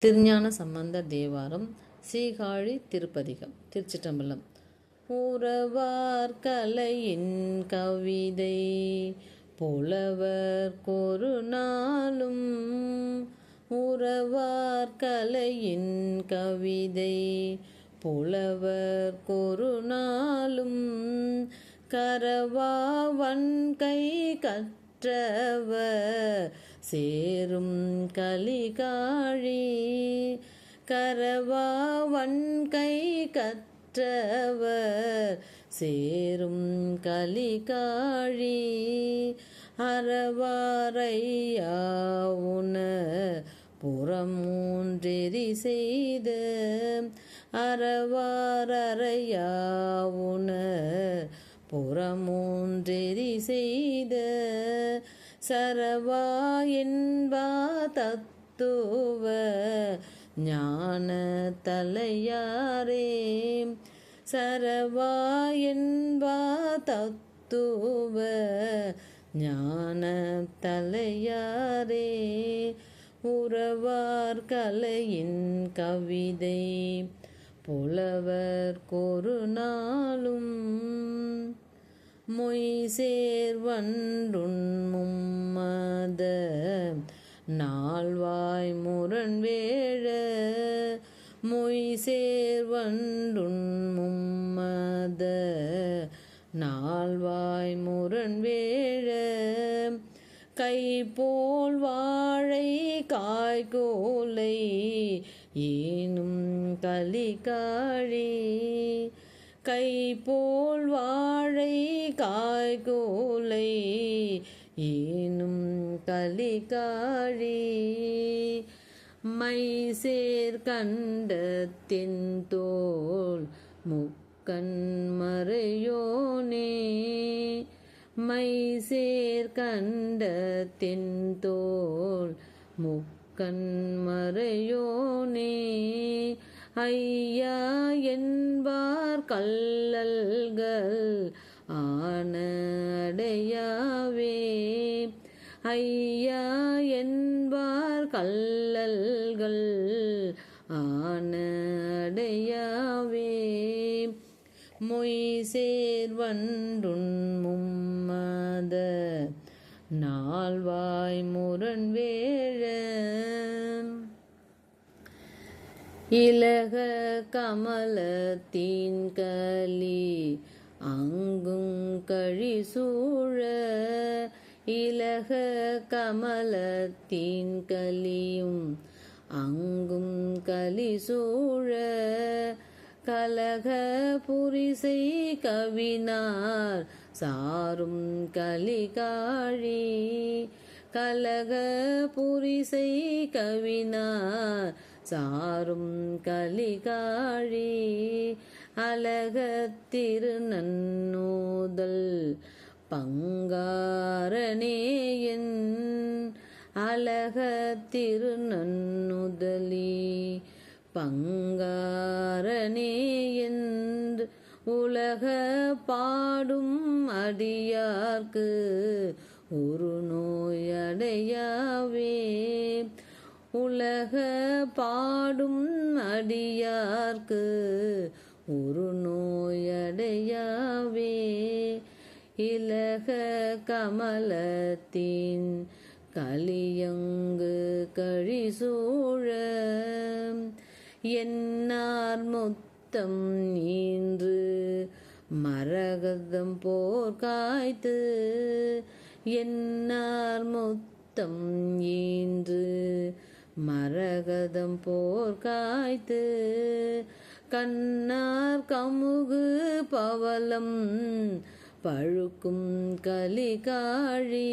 திருஞான சம்பந்த தேவாரம் சீகாழி திருப்பதிகம் திருச்சிட்டம்பலம் உறவார் கலையின் கவிதை புலவர் கொரு நாளும். உறவார் கலையின் கவிதை புலவர் கொரு நாளும். கரவாவன் கை கற்றவர் சேரும் கலிகாழி கரவாவன் கை கற்றவர். சேரும் கலிகாழி அறவாரையாவுன புறமூன்றெறி செய்த அறவாரையாவுன புறமூன்றெறி செய்த சரவா என்பா தத்துவ ஞான தலையாரே. சரவா என்பா தத்துவ ஞான தலையாரே. உறவார் கலையின் கவிதை புலவர் கொரு நாளும் மொய் சேர்வன்றுண் நால்வாய் முரண் வேழ மொய் சேர்வன்றுண் நால்வாய் முரண் வேழ கை போல் வாழை காய்கோலை ஏனும் கலிகாழி கை போல் வாழை காய்கோலை ஏனும் கலிகாழி. மை சேர் கண்ட தென்தோல் முக்கண் மறையோனே. மை சேர் கண்ட தென்தோல் முக்கண் மறையோனே. ஐயா என்பார் கல்லல்கள் ஆனடையாவே ஐயா என்பார் கல்லல்கள் ஆனடையாவே மொய் சேர்வன்றுண் மும்மத நால்வாய் முரண் வேழ இலக கமலத்தின் கலி அங்கும் கழி சூழ. இலக கமலத்தின் கலியும் அங்கும் கலி சூழ. கலக புரிசை கவினார் சாரும் கலிகாழி கலக புரிசை கவினார் சாரும் கலிகாழி அழக திருநன்னூதல் பங்காரனேயன் அலகத்திரு நன்னுதலி பங்காரனே என்று உலக பாடும் அடியார்க்கு ஒரு நோயடையாவே. உலக பாடும் அடியார்க்கு ஒரு நோயடையாவே. இலக கமலத்தின் கலியங்கு கழிசூழ என்னார் முத்தம் நீன்று மரகதம் போர் காய்த்து. என்னார் முத்தம் ஈன்று மரகதம் போர் காய்த்து கண்ணார் கமுகு பவலம் பழுக்கும் கலிகாழி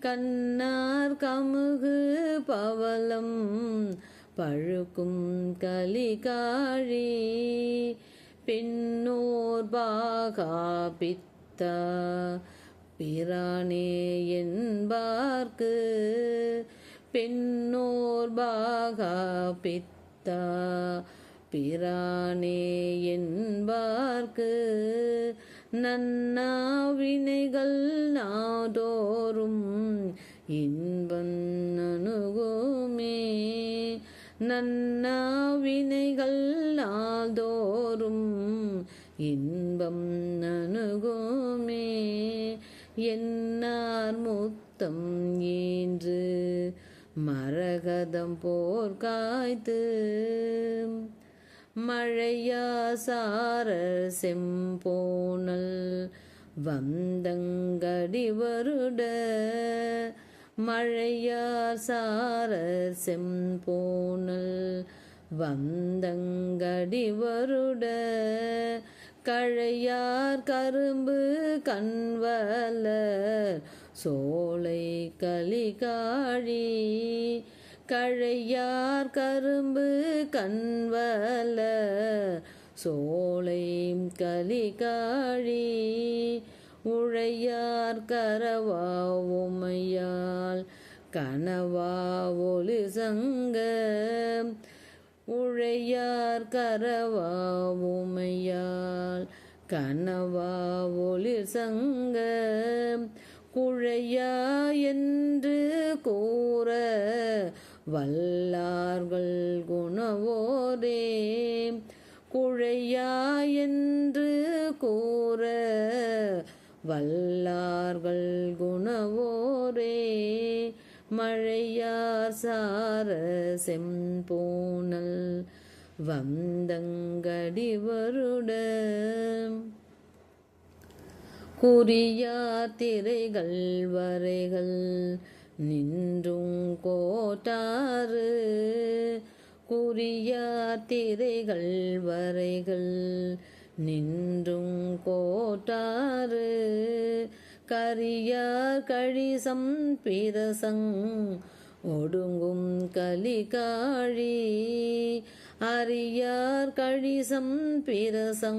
கண்ணார் கமுகு பவலம் பழுக்கும் கலிகாழி பின்னோர் பாகா பித்தா பிரானே என்பார்க்கு பெண்ணோர்பாகா பித்தா பிரானே என்பார்க்கு. நன்னா வினைகள் நாதோறும் இன்பன் அணுகுமே நன்னாவினைகள் நாதோறும் இன்பம் அணுகுமே என்னார் முத்தம் என்று மரகதம் போர் காய்த்து மழையா சார செம்போனல் வந்தங்கடி வருட மழையார் சார செம்போனல் வந்தங்கடி வருட. கழையார் கரும்பு கண்வலர் சோலை கலிகாழி கழையார் கரும்பு கண்வல சோலை கலிகாழி உழையார் கரவா உமையால் கனவா ஒளி சங்க உழையார் கரவா உமையால் கனவா ஒளி சங்க குழையா என்று கூற வல்லார்கள் குணவோரே குழையா என்று கூற வல்லார்கள் குணவோரே மழையார் சார செம்போனல் வந்தங்கடி வருட குறியா திரைகள் வரைகள் நின்றும் கோட்டாறு. குறியா திரைகள் வரைகள் நின்றும் கோட்டாறு. கரியார் கழிசம் பிரசங் ஒடுங்கும் கலிகாழி. அரியார் கழிசம் பிரசங்கோடு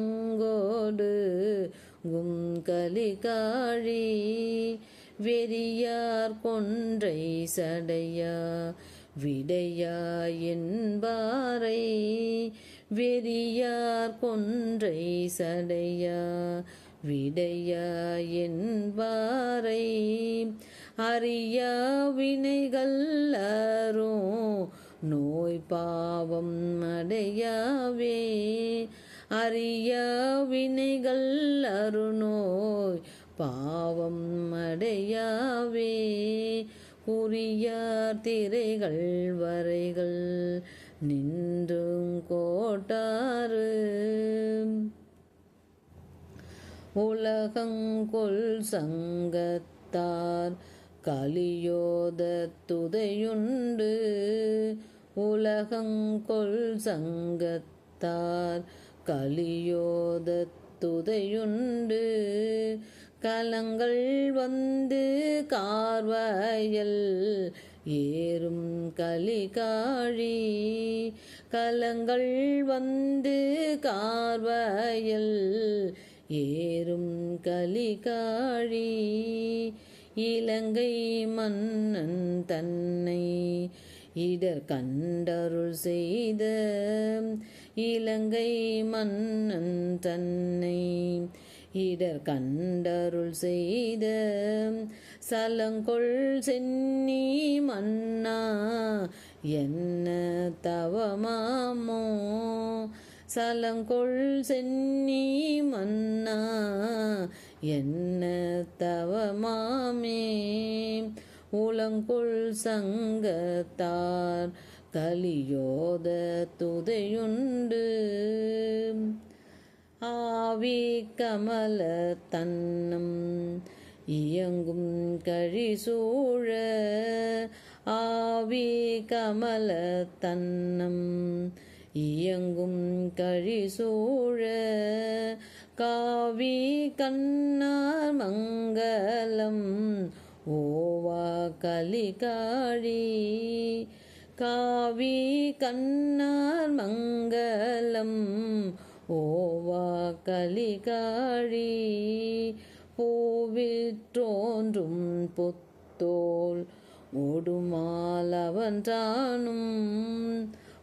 கும் கலிகாழி வெறியார் கொன்றை சடையா விடையா என்பாரை வெறியார் கொன்றை சடையா விடையா என்பாரை. அறியா வினைகள் அரும் நோய் பாவம் அடையாவே அறியா வினைகள் அருணோய் பாவம் அடையாவே. குறியார் திரைகள் வரைகள் நின்றும் கோட்டாறு. உலகங்கொள் சங்கத்தார் கலியோத துதையுண்டு. உலகங்கொள் சங்கத்தார் கலியோதத்துதையுண்டு கலங்கள் வந்து கார்வயல் ஏறும் கலிகாழி. கலங்கள் வந்து கார்வயல் ஏறும் கலிகாழி. இலங்கை மன்னன் தன்னை இடர் கண்டருள் செய்த இலங்கை மன்னன் தன்னை. இடர் கண்டருள் செய்த சலங்கொள் சென்னி மன்னா. என்ன தவமாமோ? சலங்கொள் சென்னி மன்னா. என்ன தவமாமே? உலங்குள் சங்கத்தார் கலியோத துதையுண்டு. ஆவி கமல தன்னம் இயங்கும் கழிசூழ ஆவி கமல தன்னம் இயங்கும் கழிசூழ காவி கண்ணார் மங்களம் ஓவா கலிகாழி காவி கண்ணார் மங்களம். ஓவா கலிகாழி பூவிற்றோன்றும் புத்தோல் ஓடுமாலவன்றானும்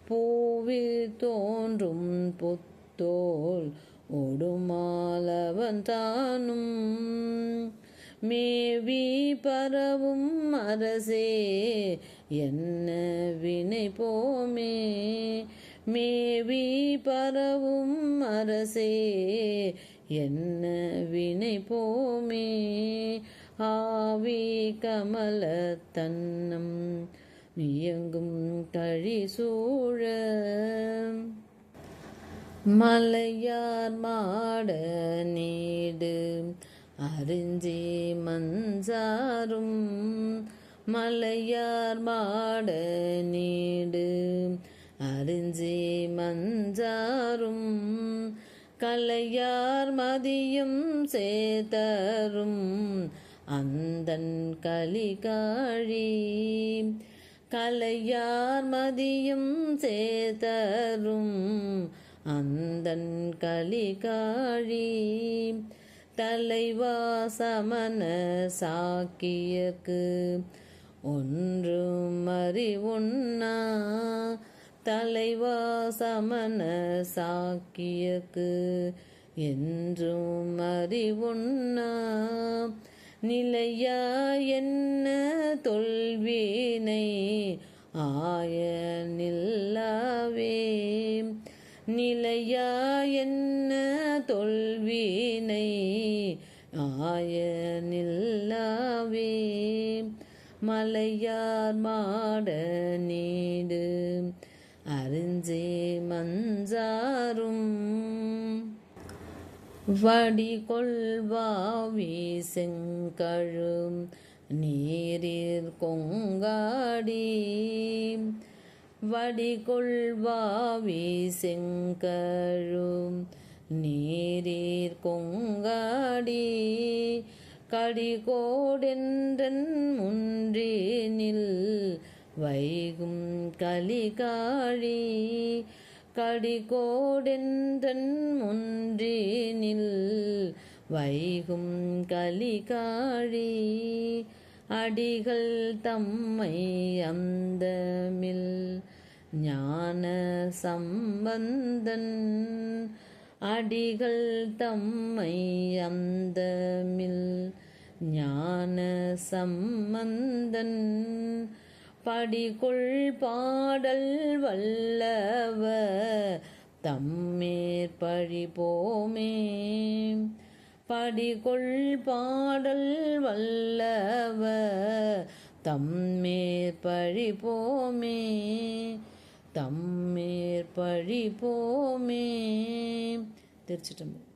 பூவில் தோன்றும் புத்தோல் ஓடுமாலவன்றானும் மேவி பரவும் அரசே என்ன வினை போமே? மேவி பரவும் அரசே என்ன வினை போமே? ஆவி கமல தன்னம் இயங்கும் கழி சூழ. மலையார் மாட நீடு அறிஞ்சி மஞ்சாரும் மலையார் மாட நீடு. அறிஞ்சி மஞ்சாரும் கலையார் மதியும் சேதரும் அந்தன் கலிகாழி. கலையார் மதியும் சேதரும் அந்தன் கலிகாழி. தலைவா சமண சாக்கியக்கு ஒன்றும் அறிவுண்ணா. தலைவா சமண சாக்கியக்கு என்றும் அறிவுண்ணா. நிலையா என்ன தொல்வினை ஆய நில்லாவே நிலையா என்ன தொல்வினை ஆய நில்லாவே மலையார் மாட நீடு. அறிஞ்சே மஞ்சாரும். வடிகொள்வாவி செங்கழும். நீரில் கொங்காடி. வடிகொள்வாவி செங்கழும். நீரீர் கொங்காடி கடிகோடென்றன் முன்றினில் வைகும் கலிகாழி கடிகோடென்றன் முன்றினில் வைகும் கலிகாழி அடிகள் தம்மை அந்தமில் ஞான சம்பந்தன் அடிகள் தம்மை அந்தமில் ஞான சம்பந்தன். படிகொள் பாடல் வல்லவ தம்மேற் பழிபோமே. படிகொள் பாடல் வல்லவ தம்மேற் பழிபோமே. தம்மேற் பழிபோமே திருச்சிட்டம்பலம்